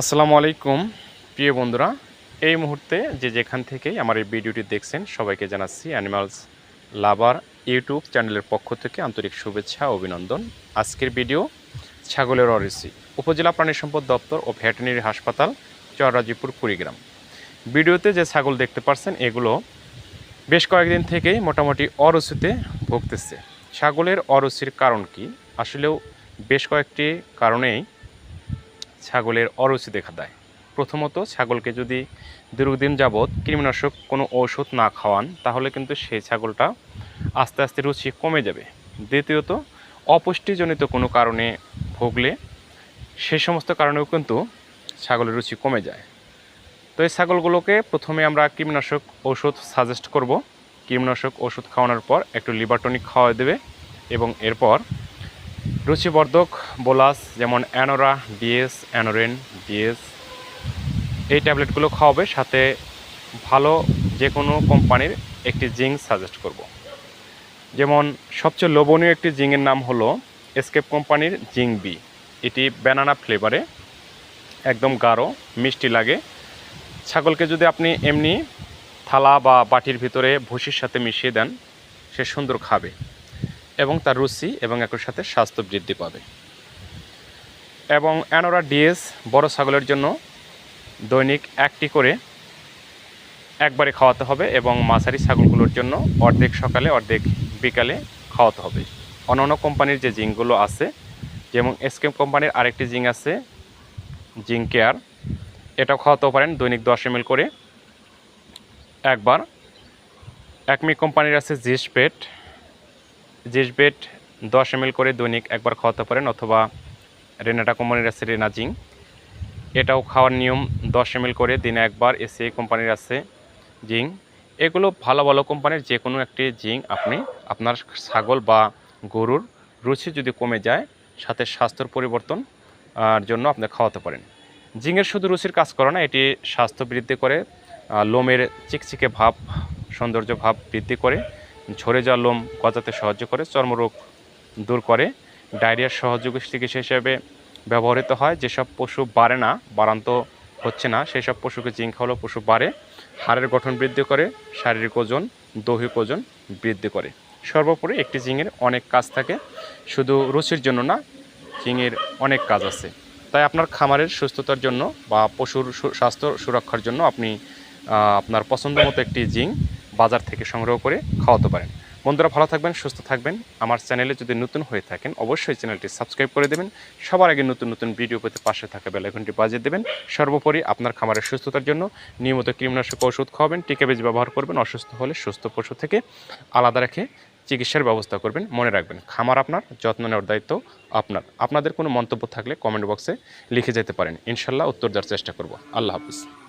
আসসালামু আলাইকুম, প্রিয় বন্ধুরা। এই মুহূর্তে যে যেখান থেকেই আমার এই ভিডিওটি দেখছেন, সবাইকে জানাচ্ছি অ্যানিমালস লাভার ইউটিউব চ্যানেলের পক্ষ থেকে আন্তরিক শুভেচ্ছা অভিনন্দন। আজকের ভিডিও ছাগলের অরিসি, উপজেলা প্রাণী সম্পদ দপ্তর ও ভেটেরিনারি হাসপাতাল, চররাজিপুর, কুড়িগ্রাম। ভিডিওতে যে ছাগল দেখতে পাচ্ছেন এগুলো বেশ কয়েকদিন থেকেই মোটামুটি অরুচিতে ভুগতেছে। ছাগলের অরুচির কারণ কি? আসলেও বেশ কয়েকটি কারণেই ছাগলের অরুচি দেখা দেয়। প্রথমত, ছাগলকে যদি দীর্ঘদিন যাবৎ কৃমিনাশক কোনো ঔষধ না খাওয়ান, তাহলে কিন্তু সেই ছাগলটা আস্তে আস্তে রুচি কমে যাবে। দ্বিতীয়ত, অপুষ্টিজনিত কোনো কারণে ভুগলে সেই সমস্ত কারণেও কিন্তু ছাগলের রুচি কমে যায়। তো এই ছাগলগুলোকে প্রথমে আমরা কৃমিনাশক ওষুধ সাজেস্ট করব। কৃমিনাশক ওষুধ খাওয়ানোর পর একটু লিভারটনিক খাওয়া দেবে এবং এরপর রুচিবর্ধক, বোলাস, যেমন অ্যানোরা, ডিএস, অ্যানোরেন, ডিএস। এই ট্যাবলেটগুলো খাওয়াবে, সাথে ভালো যে কোনো কোম্পানির একটি জিঙ্ক সাজেস্ট করব। যেমন সবচেয়ে লোভনীয় একটি জিঙ্কের নাম হলো এসকেপ কোম্পানির জিঙ্ক বি। এটি ব্যানানা ফ্লেভারে একদম গাঢ়, মিষ্টি লাগে। ছাগলকে যদি আপনি এমনি থালা বা বাটির ভিতরে ভুসির সাথে মিশিয়ে দেন, সে সুন্দর খাবে। এবং তার রুচি এবং একই সাথে স্বাস্থ্য বৃদ্ধি পাবে। এবং অ্যানোরা ডিএস বড় ছাগলের জন্য দৈনিক একটি করে একবারে খাওয়াতে হবে এবং মাঝারি ছাগলগুলোর জন্য অর্ধেক সকালে, অর্ধেক বিকালে খাওয়াতে হবে। অন্যান্য কোম্পানির যে জিঙ্কগুলো আছে, যেমন এসকেম কোম্পানির আরেকটি জিঙ্ক আছে, জিঙ্ক কেয়ার, এটাও খাওয়াতেও পারেন দৈনিক দশ এম করে। একবার একমি কোম্পানির আছে জিস পেট জিসবেট দশ এম করে দৈনিক একবার খাওয়াতে পারেন অথবা রেনাটা কোম্পানির আছে রেনাজিং এটাও খাওয়ার নিয়ম দশ এম করে দিনে একবার এসে কোম্পানির আছে জিং। এগুলো ভালো ভালো কোম্পানির যে কোনো একটি জিং আপনি আপনার ছাগল বা গরুর রুচি যদি কমে যায়, সাথে স্বাস্থ্যর পরিবর্তন জন্য আপনি খাওয়াতে পারেন। জিঙের শুধু রুচির কাজ করে না, এটি স্বাস্থ্য বৃদ্ধি করে লোমের চিকচিকে ভাব, সৌন্দর্য ভাব বৃদ্ধি করে ঝরে যাওয়া লোম গজাতে সাহায্য করে, চর্মরোগ দূর করে। ডায়রিয়ার সহযোগী চিকিৎসা হিসেবে ব্যবহৃত হয়। যেসব পশু বাড়ে না, বাড়ান্ত হচ্ছে না সেই সব পশুকে জিঙ্ক খাওয়ালো পশু বাড়ে। হাড়ের গঠন বৃদ্ধি করে, শারীরিক ওজন, দৈহিক ওজন বৃদ্ধি করে। সর্বোপরি একটি জিঙের অনেক কাজ থাকে। শুধু রুচির জন্য না জিঙের অনেক কাজ আছে। তাই আপনার খামারের সুস্থতার জন্য বা পশুর স্বাস্থ্য সুরক্ষার জন্য আপনি আপনার পছন্দ মতো একটি জিং বাজার থেকে সংগ্রহ করে খাওয়াতে পারেন। বন্ধুরা ভালো থাকবেন, সুস্থ থাকবেন। আমার চ্যানেলে যদি নতুন হয়ে থাকেন, অবশ্যই চ্যানেলটি সাবস্ক্রাইব করে দেবেন। সবার আগে নতুন নতুন ভিডিও পেতে পাশে থাকা বেলাইকনটি বাজিয়ে দেবেন। সর্বোপরি আপনার খামারের সুস্থতার জন্য নিয়মিত কীটনাশক ওষুধ খাওয়াবেন, টিকা বীজ ব্যবহার করবেন, অসুস্থ হলে সুস্থ পশু থেকে আলাদা রেখে চিকিৎসার ব্যবস্থা করবেন। মনে রাখবেন, খামার আপনার, যত্ন নেওয়ার দায়িত্ব আপনার। আপনাদের কোনো মন্তব্য থাকলে কমেন্ট বক্সে লিখে যেতে পারেন। ইনশাল্লাহ উত্তর দেওয়ার চেষ্টা করব। আল্লাহ হাফিজ।